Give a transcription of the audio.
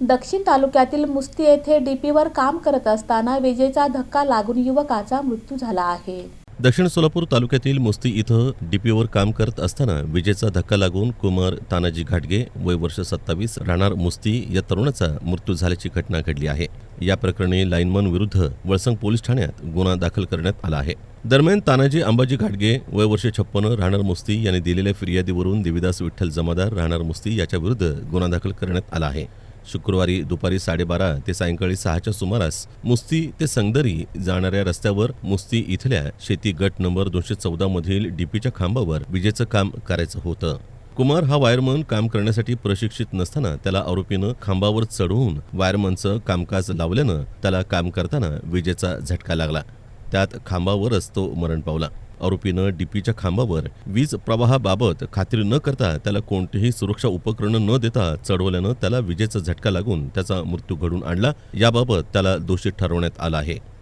दक्षिण तालुक्यातील मुस्ती येथे डीपीवर काम करत असताना विजेचा धक्का लागून युवकाचा मृत्यू झाला आहे. दक्षिण सोलापूर तालुक्यातील मुस्ती इथं डीपीवर काम करत असताना विजेचा धक्का लागून कुमार तानाजी घाटगे वय वर्ष सत्तावीस राहणार मुस्ती या तरुणाचा मृत्यू झाल्याची घटना घडली आहे. या प्रकरणी लाईनमन विरुद्ध वळसंग पोलीस ठाण्यात गुन्हा दाखल करण्यात आला आहे. दरम्यान तानाजी अंबाजी घाटगे वय वर्ष छप्पन्न राहणार मुस्ती यांनी दिलेल्या फिर्यादीवरून देविदास विठ्ठल जमादार राहणार मुस्ती याच्या विरुद्ध गुन्हा दाखल करण्यात आला आहे. शुक्रवारी दुपारी साडेबारा ते सायंकाळी सहाच्या सुमारास मुस्ती ते संगदरी जाणाऱ्या रस्त्यावर मुस्ती इथल्या शेती गट नंबर दोनशे चौदा मधील डीपीच्या खांबावर विजेचं काम करायचं होतं. कुमार हा वायरमन काम करण्यासाठी प्रशिक्षित नसताना त्याला आरोपीनं खांबावर चढवून वायरमनचं कामकाज लावल्यानं त्याला काम करताना विजेचा झटका लागला. त्यात खांबावरच तो मरण पावला. आरोपीनं डीपीच्या खांबावर वीज प्रवाहाबाबत खात्री न करता त्याला कोणतीही सुरक्षा उपकरणं न देता चढवल्यानं त्याला विजेचा झटका लागून त्याचा मृत्यू घडून आणला. याबाबत त्याला दोषी ठरवण्यात आला आहे.